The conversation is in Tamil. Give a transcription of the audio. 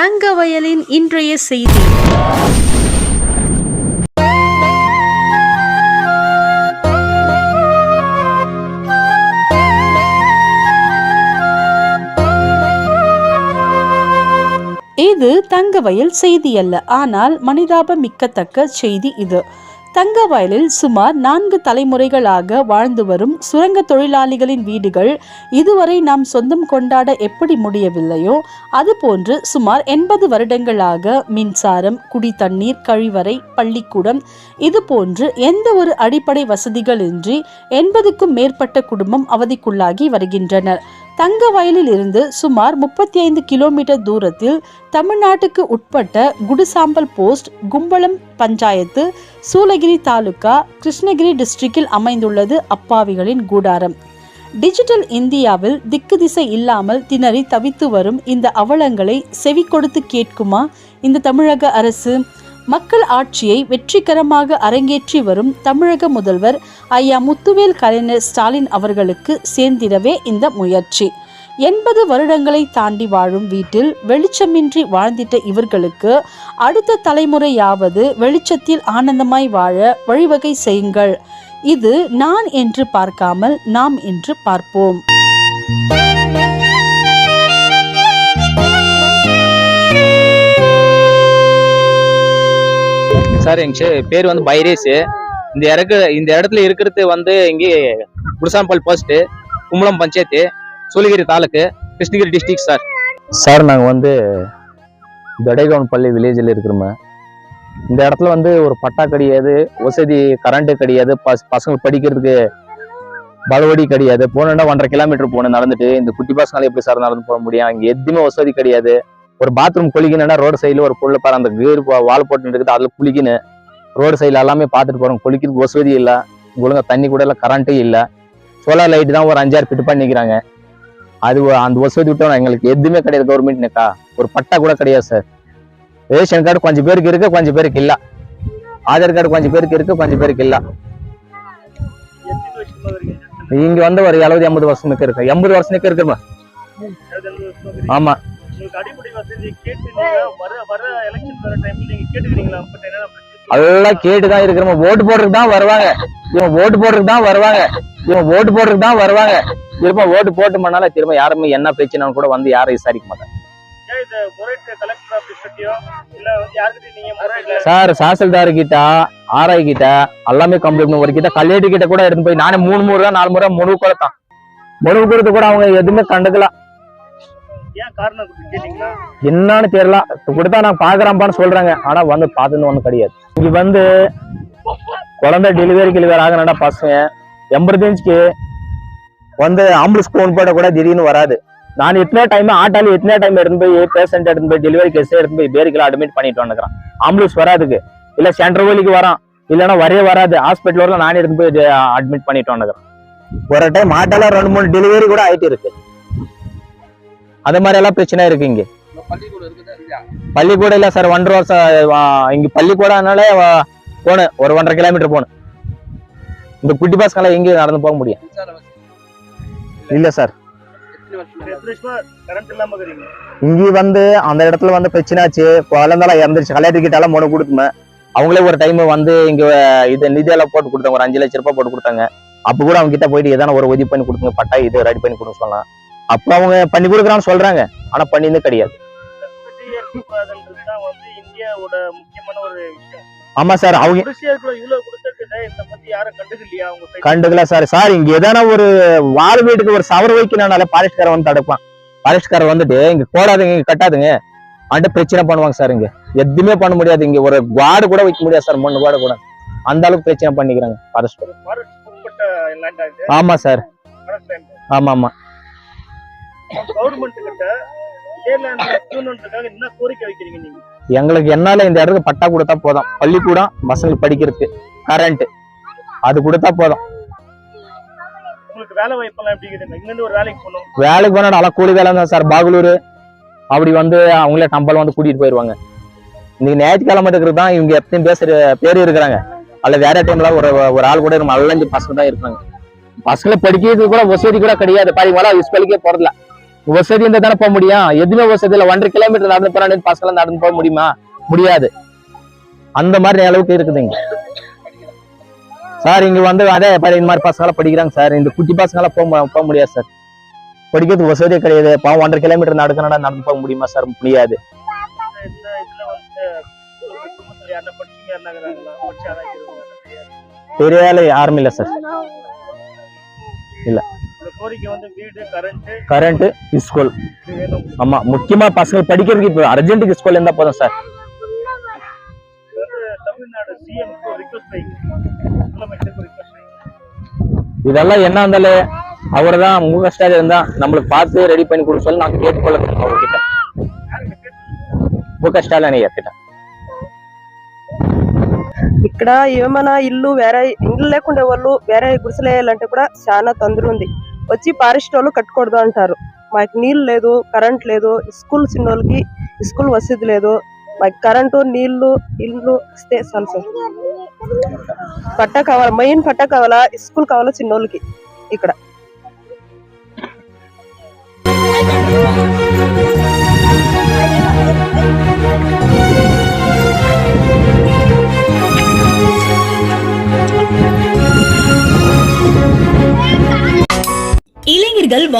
தங்கவயலின் இன்றைய செய்தி. இது தங்கவயல் செய்தி அல்ல. ஆனால் மனிதாபமிக்கத்தக்க செய்தி இது. தங்கவயலில் சுமார் நான்கு தலைமுறைகளாக வாழ்ந்து வரும் சுரங்க தொழிலாளிகளின் வீடுகள் இதுவரை நாம் சொந்தம் கொண்டாட எப்படி முடியவில்லையோ அதுபோன்று சுமார் எண்பது வருடங்களாக மின்சாரம் குடி தண்ணீர் கழிவறை பள்ளிக்கூடம் இதுபோன்று எந்த ஒரு அடிப்படை வசதிகளின்றி எண்பதுக்கும் மேற்பட்ட குடும்பம் அவதிக்குள்ளாகி வருகின்றனர். தங்க வயலில் இருந்து சுமார் முப்பத்தி ஐந்து கிலோமீட்டர் தூரத்தில் தமிழ்நாட்டுக்கு உட்பட்ட குடிசாம்பல் போஸ்ட் கும்பளம் பஞ்சாயத்து சூளகிரி தாலுகா கிருஷ்ணகிரி டிஸ்ட்ரிக்டில் அமைந்துள்ளது அப்பாவிகளின் கூடாரம். டிஜிட்டல் இந்தியாவில் திக்கு திசை இல்லாமல் திணறி தவித்து வரும் இந்த அவலங்களை செவி கொடுத்து கேட்குமா? இந்த தமிழக அரசு மக்கள் ஆட்சியை வெற்றிகரமாக அரங்கேற்றி வரும் தமிழக முதல்வர் ஐயா முத்துவேல் கலைஞர் ஸ்டாலின் அவர்களுக்கு சேர்ந்திடவே இந்த முயற்சி. எண்பது வருடங்களை தாண்டி வாழும் வீட்டில் வெளிச்சமின்றி வாழ்ந்திட்ட இவர்களுக்கு அடுத்த தலைமுறையாவது வெளிச்சத்தில் ஆனந்தமாய் வாழ வழிவகை செய்யுங்கள். இது நான் என்று பார்க்காமல் நாம் என்று பார்ப்போம். சார் எங்க பேர் வந்து பைரேஸ் இந்த இறக்கு இந்த இடத்துல இருக்கிறது வந்து இங்கே Kudisampal post Kumbalam panchayat Shoolagiri taluk Krishnagiri district sir sir நாங்கள் வந்து தடைகவுன் பள்ளி வில்லேஜில் இருக்கிறோமே இந்த இடத்துல வந்து ஒரு பட்டா கிடையாது வசதி கரண்ட்டு கிடையாது பஸ் பசங்க படிக்கிறதுக்கு பலவடி கிடையாது. போனோன்னா ஒன்றரை கிலோமீட்டர் போகணும் நடந்துட்டு இந்த குட்டி பசங்களால எப்படி சார் நடந்து போக முடியும்? இங்கே எதுவுமே வசதி கிடையாது. ஒரு பாத்ரூம் குளிக்கணும்னா ரோடு சைடில் ஒரு புள்ள பாரு அந்த கீர் வால் போட்டு இருக்குது அதில் குளிக்கணும். ரோடு சைடில் எல்லாமே பார்த்துட்டு போகிறோம் குளிக்கிறதுக்கு வசதி இல்லை. ஒழுங்கா தண்ணி கூட இல்லை கரண்ட்டும் இல்லை. சோலார் லைட் தான் ஒரு அஞ்சாறு ஃபிட் பண்ணிக்கிறாங்க அது அந்த வசதி விட்டோம் எங்களுக்கு எதுவுமே கிடையாது கவர்மெண்ட்னுக்கா ஒரு பட்டா கூட கிடையாது சார் ரேஷன் கார்டு கொஞ்சம் பேருக்கு இருக்கு கொஞ்சம் பேருக்கு இல்ல. ஆதார் கார்டு கொஞ்சம் பேருக்கு இருக்கு கொஞ்சம் பேருக்கு இல்ல. இங்க வந்து ஒரு எழுபது எண்பது வருஷம் இருக்கு. எண்பது வருஷம் இருக்குமா ஆமா. உங்களுக்கு அடிப்படை வசதி கேட்டு வர வர எலெக்ஷன் வர டைம்ல நீங்க கேட்டுக்கிறீங்களா? அப்ப என்ன பிரச்சனை? அதெல்லாம் கேட்டுதான் இருக்கிறோம் ஓட்டு போடுறதுக்கு தான் வருவாங்க. இவன் ஓட்டு போடுறதுக்கு தான் வருவாங்க. இவன் ஓட்டு போடுறதுக்கு தான் வருவாங்க. திரும்ப ஓட்டு போட்டு பண்ணாலும் திரும்ப யாருமே என்ன பிரச்சனைன்னு கூட வந்து யாரும் விசாரிக்க மாட்டாங்க. சார் தாசில்தார் கிட்ட ஆர்ஐ கிட்ட எல்லாமே கம்ப்ளைண்ட் ஒரு கிட்ட கல்லேட்டு கிட்ட கூட எடுத்து போய் நானே மூணு முறை நாலு முறை மனு கொடுத்தான். மனு கொடுத்து கூட அவங்க எதுவுமே கண்டுக்கல. என்னன்னு தெரியல. கொடுத்தா நான் பாக்குறேன்ப்பான்னு சொல்றாங்க. ஆனா வந்து பார்த்தது ஒண்ணும் கிடையாது. இங்க வந்து குழந்தை டெலிவரி கிளிவரி ஆகணும்னா பசங்க. எமர்ஜென்சிக்கு வந்து ஆம்புலன்ஸ் ஃபோன் போட கூட திடீர்னு வராது. நான் எத்தனை டைம் ஆட்டால எத்தனை டைம் எடுத்து போய் பேஷண்ட் எடுத்து போய் டெலிவரி கேஸ் எடுத்து போய் பேருக்குல அட்மிட் பண்ணிட்டு வந்துக்கிறேன் ஆம்புலன்ஸ் வராதுக்கு. இல்ல சென்ட்ரல் வலிக்கு வரான். இல்லைன்னா வரவே வராது. ஹாஸ்பிட்டல் வரல நானே எடுத்து போய் அட்மிட் பண்ணிட்டு வந்துக்கிறேன் ஒரு டைம் ஆட்டால ரெண்டு மூணு டெலிவரி கூட ஆயிட்டு இருக்கு. அது மாதிரி எல்லாம் பிரச்சனை இருக்கு இங்க. பள்ளிக்கூடம் இல்ல சார் ஒன்றரை வருஷம் இங்க பள்ளிக்கூடம்னாலே போகணும் ஒரு ஒன்றரை கிலோமீட்டர் போகணும் இந்த குட்டி பசங்களாம் எங்கேயும் நடந்து போக முடியும் இல்ல. சார். இங்க வந்து அந்த இடத்துல வந்து பிரச்சனை ஆச்சு. குழந்தைலாம் இறந்துச்சு கல்யாணத்து கிட்ட எல்லாம் மனு கொடுத்துமே அவங்களே ஒரு டைம் வந்து இங்க இது நிதியெல்லாம் போட்டு கொடுத்தாங்க. ஒரு அஞ்சு லட்சம் ரூபாய் போட்டு கொடுத்தாங்க. அப்ப கூட அவங்க கிட்ட போயிட்டு எதனா ஒரு உதவி பண்ணி கொடுங்க பட்டா இது ரெடி பண்ணி கொடுக்க சொல்லலாம் அப்ப அவங்க பண்ணி கொடுக்குறான்னு சொல்றாங்க. ஆனா பண்ணியிருந்தே கிடையாது. ஆமா சார் அவங்க? கண்டுக்கல சார். சார் இங்க எதனா ஒரு வாழ் வீட்டுக்கு ஒரு சவர வைக்கணும்னால பாரிஸ்காரன் வந்து தடுப்பான். பாரிஸ்காரர் வந்துட்டு இங்க போடாதுங்க இங்க கட்டாதுங்க. அந்த பிரச்சனை பண்ணுவாங்க சார் இங்க. எதுவுமே பண்ண முடியாது. இங்க ஒரு வார்டு கூட வைக்க முடியாது சார் மண்ணு வார்டு கூட. அந்த அளவுக்கு பிரச்சனை பண்ணிக்கிறாங்க ஃபாரஸ்ட் ஆமா சார். ஆமா ஆமா. கவர்மெண்ட் கிட்ட எங்களுக்கு என்னால இந்த இடத்துக்கு பட்டா கொடுத்தா போதும். பள்ளிக்கூடம் பசங்களுக்கு படிக்கிறதுக்கு கரண்ட் அது கொடுத்தா போதும். வேலைக்கு போனா நல்லா கூலி வேலை தான் சார் பாகலூர். அப்படி வந்து அவங்களே டம்பல் வந்து கூட்டிட்டு போயிடுவாங்க இன்னைக்கு ஞாயிற்றுக்கிழமை இருக்கிறது தான் இவங்க எப்பயும் பேசுற பேர் இருக்கிறாங்க. அல்ல வேற டைம்ல ஒரு ஒரு ஆள் கூட நம்ம அலஞ்சு பசங்க தான் இருக்காங்க. பசங்களை படிக்கிறதுக்கு கூட வசதி கூட கிடையாது. பாருங்களா ஸ்கூலுக்கே போறதில்ல. வசதி இருந்தா தானே போக முடியும்? எதுவுமே வசதி இல்லை. ஒன்றரை கிலோமீட்டர் நடந்து போறான்னு பசங்க நடந்து போக முடியுமா? முடியாது. அந்த மாதிரி அளவுக்கு இருக்குதுங்க சார் இங்க வந்து அதே பாரு இந்த மாதிரி பசங்களாம் படிக்கிறாங்க சார். இந்த குட்டி பசங்களாம் போக போக முடியாது சார். படிக்கிறதுக்கு வசதியே கிடையாது. பாவம் ஒன்றரை கிலோமீட்டர் நடக்கணும்னா நடந்து போக முடியுமா சார்? முடியாது. பெரிய வேலை யாரும் இல்லை சார். இல்லை. கரண்ட் இஸ்கூல் ஆமா முக்கியமா பசங்க படிக்கிறதுக்கு இப்போ அர்ஜென்ட்டுக்கு இஸ்கூல் இருந்தா போதும் சார் இதெல்லாம் என்ன இருந்தாலும் அவர் தான் முக ஸ்டாலின் இருந்தா நம்மளுக்கு பார்த்து ரெடி பண்ணி கொடுக்க சொல்லி நான் கேட்டுக்கொள்ள அவர்கிட்ட ముఖ స్టాలిన్ అయ్యాక ఇక్కడ ఏమైనా ఇల్లు వేరే ఇల్లు లేకుండా వాళ్ళు వేరే గుడిసెలు వేయాలంటే కూడా చాలా తొందర ఉంది వచ్చి పారిస్ట్ వాళ్ళు కట్టకూడదు అంటారు. మాకు నీళ్ళు లేదు కరెంట్ లేదు స్కూల్ చిన్నోళ్ళకి స్కూల్ వసతి లేదు. మాకు కరెంటు నీళ్ళు ఇల్లు ఇస్తే చాలు సార్. పట్ట కావాలా మెయిన్ పట్ట కావాలా స్కూల్ కావాలా చిన్నోళ్ళకి ఇక్కడ.